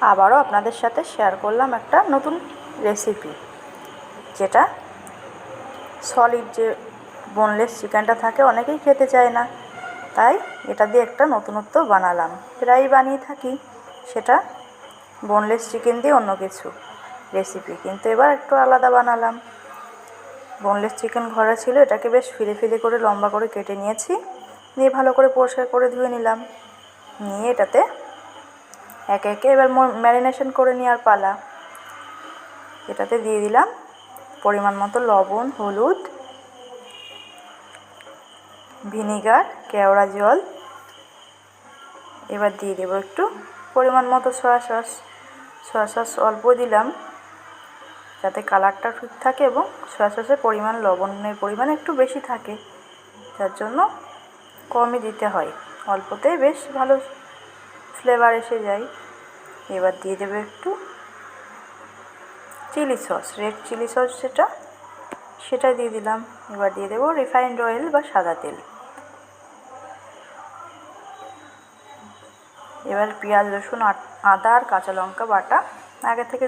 আবারও আপনাদের সাথে শেয়ার করলাম একটা নতুন রেসিপি যেটা সলিড যে বোনলেস চিকেনটা থাকে অনেকেই খেতে চায় না। তাই এটা দিয়ে একটা নতুনত্ব বানালাম। প্রায়ই বানিয়ে থাকি সেটা বোনলেস চিকেন দিয়ে অন্য কিছু রেসিপি কিন্তু এবার একটু আলাদা বানালাম। বোনলেস চিকেন ঘরে ছিল, এটাকে বেশ ফিরে ফিরে করে লম্বা করে কেটে নিয়েছি। নিয়ে ভালো করে পরিষ্কার করে ধুয়ে নিলাম। নিয়ে এটাতে একে একে। এবার ম্যারিনেশন করে নেওয়ার পালা। এটাতে দিয়ে দিলাম পরিমাণ মতো লবণ, হলুদ, ভিনিগার, কেওড়া জল। এবার দিয়ে দেবো একটু পরিমাণ মতো সয়া সস সয়া সস অল্প দিলাম যাতে কালারটা ঠিক থাকে এবং সয়া সসের পরিমাণ লবণের পরিমাণ একটু বেশি থাকে। যার জন্য কমই দিতে হয়। অল্পতেই বেশ ভালো ফ্লেভার এসে যায়। এবার দিয়ে দেবে একটু chilli sauce red chilli sauce যেটা, সেটা দিয়ে দিলাম। এবার দিয়ে দেবো রিফাইন্ড অয়েল বা সাদা তেল। এবার পেঁয়াজ, রসুন আদা আর কাঁচা লঙ্কা বাটা। আগে থেকে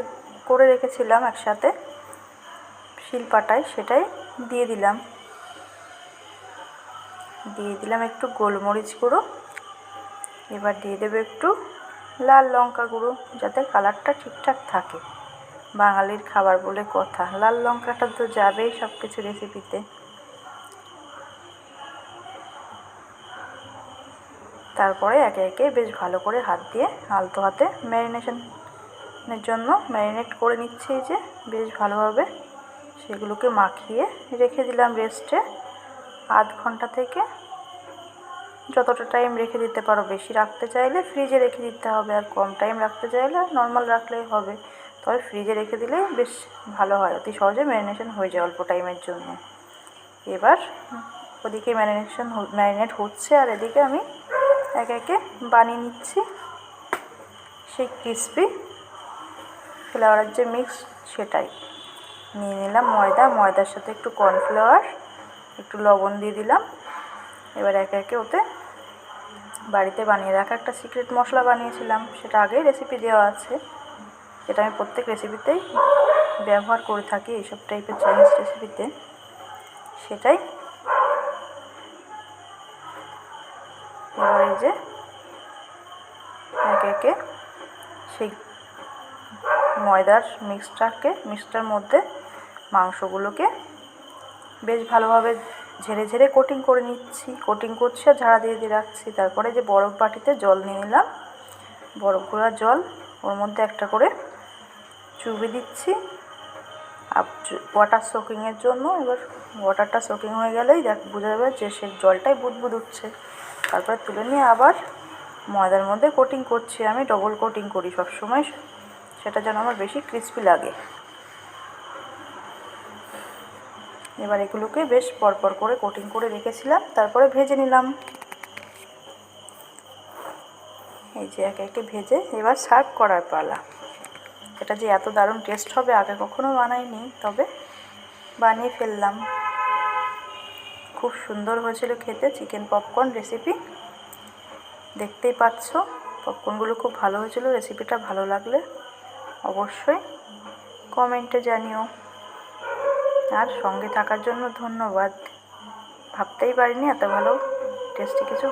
করে রেখেছিলাম একসাথে। শিলপাটায় সেটাই দিয়ে দিলাম। দিয়ে দিলাম একটু গোলমরিচ গুঁড়ো। এবার দিয়ে দেবে একটু লাল লঙ্কা গুঁড়ো, যাতে কালারটা ঠিকঠাক থাকে। বাঙালির খাবার বলে কথা। লাল লঙ্কাটা তো যাবেই সব কিছু রেসিপিতে তারপরে একে একে বেশ ভালো করে হাত দিয়ে আলতো হাতে ম্যারিনেশনের জন্য ম্যারিনেট করে নিচ্ছি যে, বেশ ভালোভাবে। সেগুলোকে মাখিয়ে রেখে দিলাম রেস্টে আধ ঘণ্টা থেকে যতটা টাইম রেখে দিতে পারো বেশি রাখতে চাইলে ফ্রিজে রেখে দিতে হবে, আর কম টাইম রাখতে চাইলে নর্মাল রাখলেই হবে। তবে ফ্রিজে রেখে দিলে বেশ ভালো হয়, অতি সহজে ম্যারিনেশন হয়ে যায় অল্প টাইমের জন্য। এবার ওদিকে ম্যারিনেশন ম্যারিনেট হচ্ছে, আর এদিকে আমি একে একে বানিয়ে নিচ্ছি সেই ক্রিসপি ফ্লাওয়ারের যে মিক্স সেটাই। নিয়ে নিলাম ময়দা, ময়দার সাথে একটু কর্নফ্লাওয়ার একটু লবণ দিয়ে দিলাম। এবার একে একে ওতে বাড়িতে বানিয়ে রাখা একটা সিক্রেট মশলা বানিয়েছিলাম। সেটা আগেই রেসিপি দেওয়া আছে। যেটা আমি প্রত্যেক রেসিপিতেই ব্যবহার করে থাকি এইসব টাইপের চাইনিজ রেসিপিতে সেটাই। এবার এই যে একে একে সেই ময়দার মিক্সটাকে মিক্সটার মধ্যে মাংসগুলোকে বেশ ভালোভাবে ঝেড়ে ঝেড়ে কোটিং করে নিচ্ছি। কোটিং করছি আর ঝাড়া দিয়ে দিয়ে রাখছি। তারপরে যে বরফ বাটিতে জল নিয়ে নিলাম। বরফ জল ওর মধ্যে একটা করে চুবি দিচ্ছি। আর ওয়াটার সোকিংয়ের জন্য এবার ওয়াটারটা সোকিং হয়ে গেলেই দেখ, বোঝা যাবে যে সে জলটাই বুদবুদ উঠছে। তারপরে তুলে নিয়ে আবার ময়দার মধ্যে কোটিং করছি। আমি ডবল কোটিং করি সবসময়। সেটা যেন আমার বেশি ক্রিস্পি লাগে। এবার এগুলোকে বেশ পরপর করে কোটিং করে রেখেছিলাম, তারপরে ভেজে নিলাম। এই যে একে একে ভেজে এবার সার্ভ করার পালা। এটা যে এত দারুণ টেস্ট হবে আগে কখনো বানাইনি, তবে বানিয়ে ফেললাম। খুব সুন্দর হয়েছিল খেতে চিকেন পপকর্ন রেসিপি দেখতেই পাচ্ছ পপকর্নগুলো খুব ভালো হয়েছিল রেসিপিটা ভালো লাগলে অবশ্যই কমেন্টে জানিও। আর সঙ্গে থাকার জন্য ধন্যবাদ। ভাবতেই পারিনি এত ভালো টেস্টি কিছু